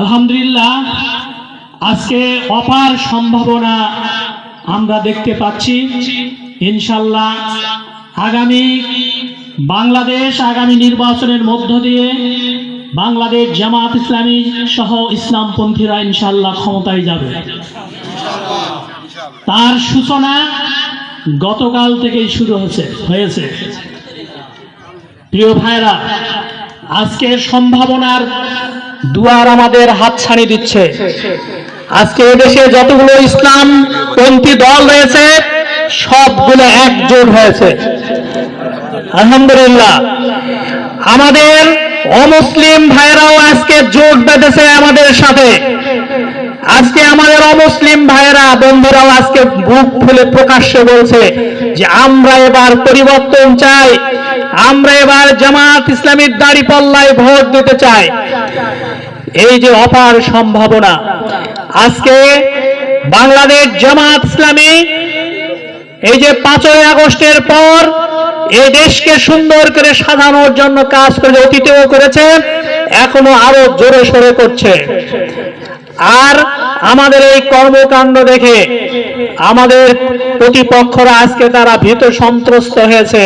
আলহামদুলিল্লাহ, আজকে অপার সম্ভাবনা আমরা দেখতে পাচ্ছি। ইনশাল্লাহ আগামী বাংলাদেশ আগামী নির্বাচনের মধ্য দিয়ে বাংলাদেশ জামাত ইসলামী সহ ইসলামপন্থীরা ইনশাল্লাহ ক্ষমতায় যাবে। তার সূচনা গতকাল থেকেই শুরু হয়েছে হয়েছে। প্রিয় ভাইরা আজকের সম্ভাবনার দুয়ার আমাদের হাতছানি দিচ্ছে। আজকে এদেশে যতগুলো ইসলাম পন্থী দল রয়েছে, সবগুলো একজোট হয়েছে। আলহামদুলিল্লাহ। আমাদের অমুসলিম ভাইরাও আজকে জোট বেঁধেছে আমাদের সাথে। আজকে আমাদের অমুসলিম ভাইয়েরা, বন্ধুরাও আজকে বুক ফুলে প্রকাশ্যে বলছে যে, আমরা এবার পরিবর্তন চাই। আমরা এবার জামাত ইসলামীর দাড়ি পাল্লায় ভোট দিতে চাই। এই যে অপার সম্ভাবনা, আজকে বাংলাদেশ জামাত ইসলামী এই যে পাঁচই আগস্টের পর এই দেশকে সুন্দর করে সাজানোর জন্য কাজ করে অতীতেও করেছে, এখনও আরও জোরে সোরে করছে। আর আমাদের এই কর্মকাণ্ড দেখে আমাদের প্রতিপক্ষরা আজকে তারা ভীত সন্ত্রস্ত হয়েছে।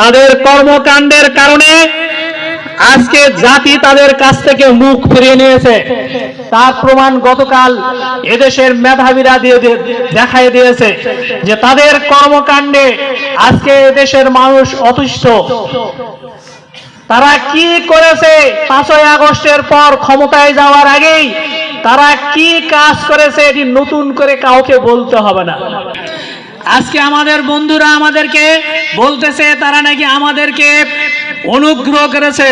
তাদের কর্মকাণ্ডের কারণে আজকে জাতি তাদের কাছ থেকে মুখ ফিরিয়ে নিয়েছে। তার প্রমাণ গতকাল এদেশের মেধাবীরা দিয়ে দেখাই দিয়েছে যে তাদের কর্মকাণ্ডে আজকে এদেশের মানুষ অতুষ্ট তারা কি করেছে পাঁচই আগস্টের পর ক্ষমতায় যাওয়ার আগেই? তারা কি কাজ করেছে এটি নতুন করে কাউকে বলতে হবে না। আজকে আমাদের বন্ধুরা আমাদেরকে বলতেছে, তারা নাকি আমাদেরকে অনুগ্রহ করেছে।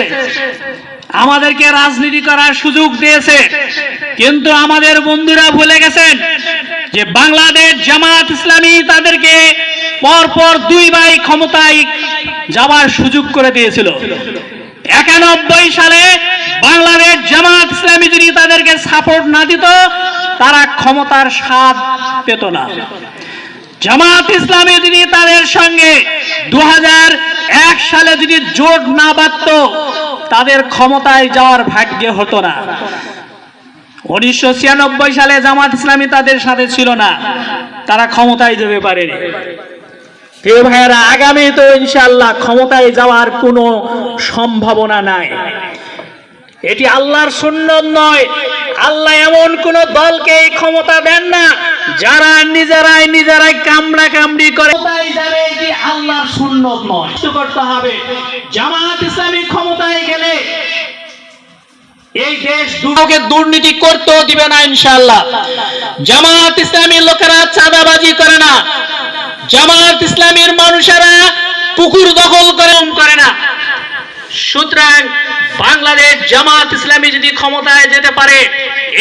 আমাদেরকে রাজনীতি করার সুযোগ দিয়েছে। কিন্তু আমাদের বন্ধুরা ভুলে গেছেন যে বাংলাদেশ জামাত ইসলামী তাদেরকে পরপর দুইবার ক্ষমতায় যাওয়ার সুযোগ করে দিয়েছিল। একানব্বই সালে বাংলাদেশ জামাত ইসলামী যদি তাদেরকে সাপোর্ট না দিত, তারা ক্ষমতার স্বাদ পেত না। জামাত ইসলামী যদি তাদের সঙ্গে দু এক সালে যদি জোট না বাঁধত, তাদের ক্ষমতায় যাওয়ার ভাগ্য হতো না। উনিশশো ছিয়ানব্বই সালে জামাত ইসলামী তাদের সাথে ছিল না। তারা ক্ষমতায় যেতে পারেনি। প্রিয় ভাইয়েরা আগামী তো ইনশাআল্লাহ ক্ষমতায় যাওয়ার কোনো সম্ভাবনা নাই। এটি আল্লাহর সুন্নত নয়। আল্লাহ এমন কোন দলকে এই ক্ষমতা দেন না যারা নিজেরাই নিজেরাই কামড়া কামড়ি করে আল্লাহর সুন্নত নয়। করতে হবে। জামাত ইসলামী ক্ষমতায় গেলে এই দেশ দুটোকে দুর্নীতি করতেও দিবে না ইনশাআল্লাহ। জামাত ইসলামীর লোকেরা চাঁদাবাজি করে না। জামাত ইসলামীর মানুষেরা পুকুর দখল করে করে না। সুতরাং বাংলাদেশ জামাত ইসলামী যদি ক্ষমতায় যেতে পারে,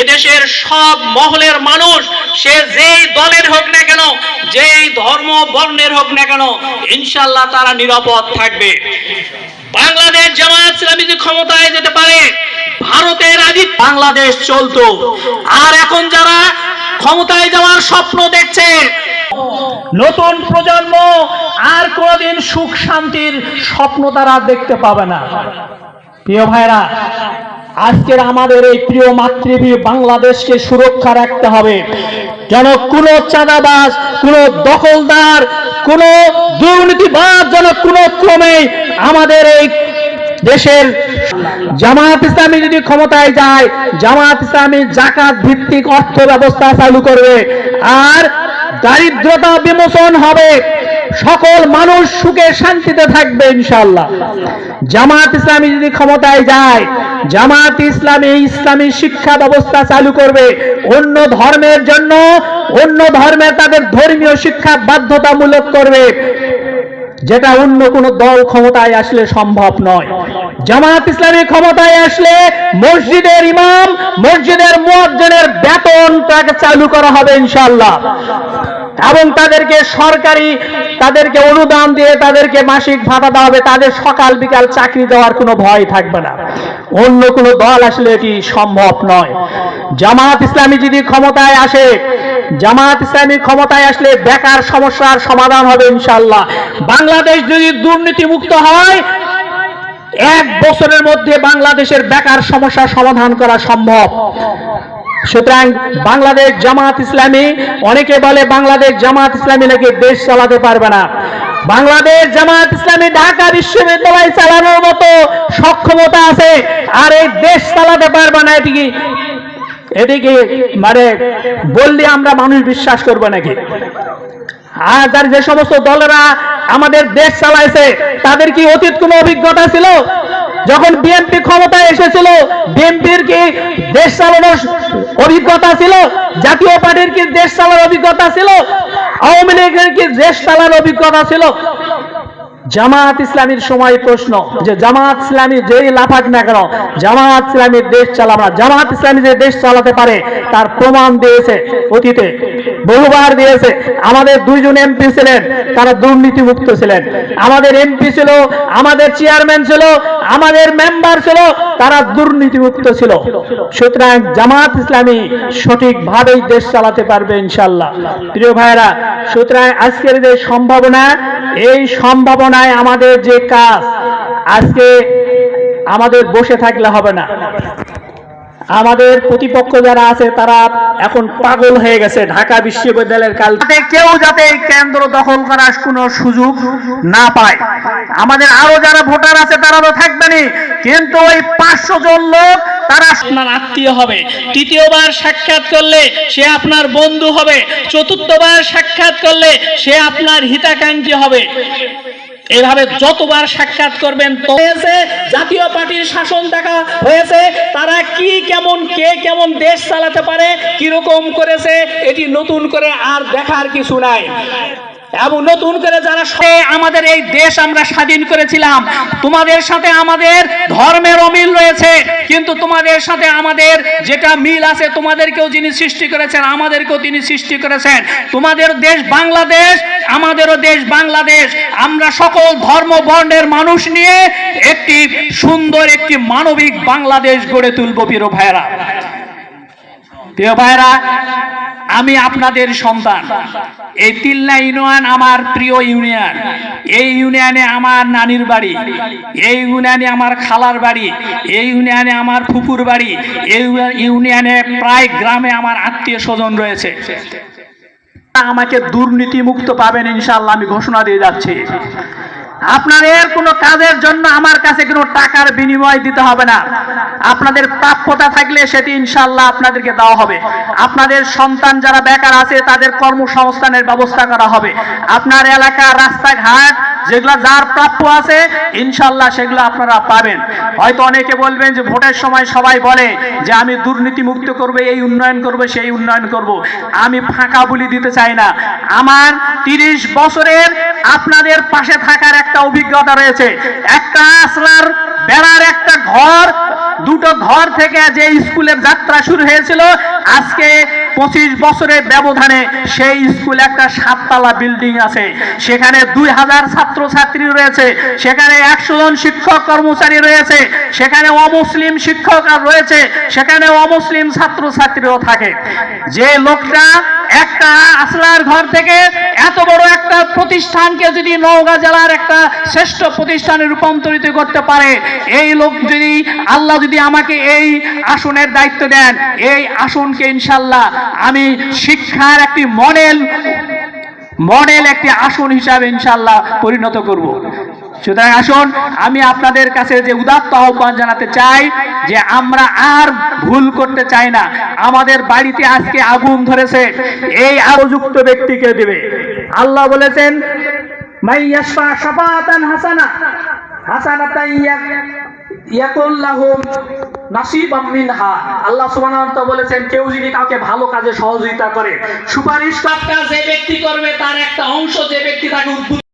এদেশের সব মহলের মানুষ, সে যেই দলের হোক না কেন, যেই ধর্ম বর্ণের হোক না কেন ইনশাল্লাহ তারা নিরাপদ থাকবে। বাংলাদেশ জামাত ইসলামী যদি ক্ষমতায় যেতে পারে, ভারতের আদি, বাংলাদেশ চলতো। আর এখন যারা ক্ষমতায় যাওয়ার স্বপ্ন দেখছে নতুন প্রজন্ম আর কোনদিন সুখ শান্তির স্বপ্ন তারা দেখতে পাবে না। প্রিয় ভাইরা, আজকের আমাদের এই প্রিয় মাতৃভূমি বাংলাদেশকে সুরক্ষা রাখতে হবে। যেন কোন চাঁদাবাজ, কোন দখলদার, কোন দুর্নীতিবাজ যেন কোন ক্রমে আমাদের এই দেশের জামাত ইসলামী যদি ক্ষমতায় যায় জামাত ইসলামী জাকাত ভিত্তিক অর্থ ব্যবস্থা চালু করবে। আর দারিদ্রতা বিমোচন হবে। সকল মানুষ সুখে শান্তিতে থাকবে ইনশাল্লাহ জামাত ইসলামী যদি ক্ষমতায় যায়, জামাত ইসলামী ইসলামী শিক্ষা ব্যবস্থা চালু করবে। অন্য ধর্মের জন্য, অন্য ধর্মে তাদের ধর্মীয় শিক্ষা বাধ্যতামূলক করবে। যেটা অন্য কোন দল ক্ষমতায় আসলে সম্ভব নয়। জামায়াত ইসলামী ক্ষমতায় আসলে মসজিদের ইমাম, মসজিদের মুয়াজ্জিনের বেতন তাকে চালু করা হবে ইনশাআল্লাহ। এবং তাদেরকে সরকারি তাদেরকে অনুদান দিয়ে তাদেরকে মাসিক ভাতা দেওয়া হবে, তাদের সকাল বিকাল চাকরি দেওয়ার কোনো ভয় থাকবে না। অন্য কোনো দল আসলে এটি সম্ভব নয়। জামাত ইসলামী যদি ক্ষমতায় আসে জামাত ইসলামী ক্ষমতায় আসলে বেকার সমস্যার সমাধান হবে ইনশাল্লাহ বাংলাদেশ যদি দুর্নীতি মুক্ত হয়, এক বছরের মধ্যে বাংলাদেশের বেকার সমস্যার সমাধান করা সম্ভব। সুতরাং বাংলাদেশ জামাত ইসলামী, অনেকে বলে বাংলাদেশ জামাত ইসলামী নাকি দেশ চালাতে পারবে না। বাংলাদেশ জামাত ইসলামী ঢাকা বিশ্ববিদ্যালয় চালানোর মতো সক্ষমতা আছে, আর এই দেশ চালাতে পারবে না, এদিকে এদিকে মানে বললে আমরা মানুষ বিশ্বাস করব নাকি? আর যার যে সমস্ত দলেরা আমাদের দেশ চালাইছে, তাদের কি অতীত কোনো অভিজ্ঞতা ছিল? যখন বিএনপি ক্ষমতায় এসেছিল, বিএনপির কি দেশ চালানোর অভিজ্ঞতা ছিল? জাতীয় পার্টির কি দেশ চালানোর অভিজ্ঞতা ছিল? আওয়ামী লীগের কি দেশ চালানোর অভিজ্ঞতা ছিল? জামাত ইসলামীর সময় প্রশ্ন যে জামাত ইসলামী যেই লাফাক না কেন জামাত ইসলামীর দেশ চালাবে না। জামাত ইসলামী যে দেশ চালাতে পারে, তার প্রমাণ দিয়েছে অতীতে। বহুবার দিয়েছে। আমাদের দুইজন এমপি ছিলেন, তারা দুর্নীতি মুক্ত ছিলেন। আমাদের এমপি ছিল, আমাদের চেয়ারম্যান ছিল, আমাদের মেম্বার ছিল, তারা দুর্নীতি মুক্ত ছিল। সুতরাং জামাত ইসলামী সঠিকভাবেই দেশ চালাতে পারবে ইনশাল্লাহ প্রিয় ভাইরা সুতরাং আজকের যে সম্ভাবনা, এই সম্ভাবনায় আমাদের যে কাজ, আজকে আমাদের বসে থাকলে হবে না। আমাদের প্রতিপক্ষ যারা আছে তারা এখন পাগল হয়ে গেছে। ঢাকা বিশ্ববিদ্যালয়ের কাল কেউ যাতে এই কেন্দ্র দখল করার কোনো সুযোগ না পায়। আমাদের আরও যারা ভোটার আছে তারা তো থাকবেনই কিন্তু ওই পাঁচশো জন লোক তারা আপনার আত্মীয় হবে। তৃতীয়বার সাক্ষাৎ করলে সে আপনার বন্ধু হবে। চতুর্থবার সাক্ষাৎ করলে সে আপনার হিতাকাঙ্ক্ষী হবে। এভাবে যতবার সাক্ষাৎ করবেন হয়েছে, জাতীয় পার্টির শাসন দেখা হয়েছে, তারা কি কেমন, কে কেমন দেশ চালাতে পারে, কীরকম করেছে, এটি নতুন করে আর দেখার কিছু নাই। এবং নতুন করে যারা আমাদের এই দেশ আমরা স্বাধীন করেছিলাম, তোমাদের সাথে আমাদের ধর্মের অমিল রয়েছে, কিন্তু তোমাদের সাথে আমাদের যেটা মিল আছে, তোমাদেরকেও যিনি সৃষ্টি করেছেন, আমাদেরকেও তিনি সৃষ্টি করেছেন। তোমাদের দেশ বাংলাদেশ, আমাদেরও দেশ বাংলাদেশ। আমরা সকল ধর্ম বর্ণের মানুষ নিয়ে একটি সুন্দর একটি মানবিক বাংলাদেশ গড়ে তুলব, প্রিয় ভাইরা প্রিয় ভাইরা আমি আপনাদের সন্তান। এই তিল্লা ইউনিয়ন আমার প্রিয় ইউনিয়ন। এই ইউনিয়নে আমার নানির বাড়ি। এই ইউনিয়নে আমার খালার বাড়ি। এই ইউনিয়নে আমার ফুপুর বাড়ি। এই ইউনিয়নে প্রায় গ্রামে আমার আত্মীয় স্বজন রয়েছে। আমাকে দুর্নীতি মুক্ত পাবেন ইনশাল্লাহ আমি ঘোষণা দিয়ে যাচ্ছি। আপনাদের কোনো কাজের জন্য আমার কাছে কোনো টাকার বিনিময় দিতে হবে না। আপনাদের প্রাপ্যতা থাকলে সেটি ইনশাল্লাহ আপনাদেরকে দেওয়া হবে। আপনাদের সন্তান যারা বেকার আছে, তাদের কর্মসংস্থানের ব্যবস্থা করা হবে। আপনার এলাকা রাস্তাঘাট যেগুলো যার প্রাপ্য আছে, ইনশাল্লাহ সেগুলো আপনারা পাবেন। হয়তো অনেকে বলবেন যে ভোটের সময় সবাই বলে যে আমি দুর্নীতি মুক্ত করবে, এই উন্নয়ন করবে, সেই উন্নয়ন করব। আমি ফাঁকা বলি দিতে চাই না। আমার তিরিশ বছরের আপনাদের পাশে থাকার একটা অভিজ্ঞতা রয়েছে। একটা আসলার বেড়ার একটা ঘর, দুটো ঘর থেকে যে স্কুলের যাত্রা শুরু হয়েছিল, আজকে পঁচিশ বছরের ব্যবধানে সেই স্কুল একটা সাততলা বিল্ডিং আছে। সেখানে দুই হাজার ছাত্র ছাত্রী রয়েছে। সেখানে একশো জন শিক্ষক কর্মচারী রয়েছে। সেখানে অমুসলিম শিক্ষক রয়েছে। সেখানে অমুসলিম ছাত্র ছাত্রীও থাকে। যে লোকটা একটা আসলার ঘর থেকে এত বড় একটা প্রতিষ্ঠানকে যদি নওগাঁ জেলার একটা শ্রেষ্ঠ প্রতিষ্ঠানে রূপান্তরিত করতে পারে, এই লোক যদি, আল্লাহ যদি আমাকে এই আসনের দায়িত্ব দেন, এই আসনকে ইনশাল্লাহ আমি শিক্ষার একটি মডেল মডেল একটি আসন হিসাবে ইনশাল্লাহ পরিণত করব। সুতরাং আসুন, আমি আপনাদের কাছে যে উদাত্ত আহ্বান জানাতে চাই, যে আমরা আর ভুল করতে চাই না। আমাদের বাড়িতে আজকে আগুন ধরেছে, এই উপযুক্ত ব্যক্তিকে দেবে? আল্লাহ বলেছেন সুপারিশ কাজটা যে ব্যক্তি করবে, তার একটা অংশ যে ব্যক্তি তাকে উদ্বুদ্ধ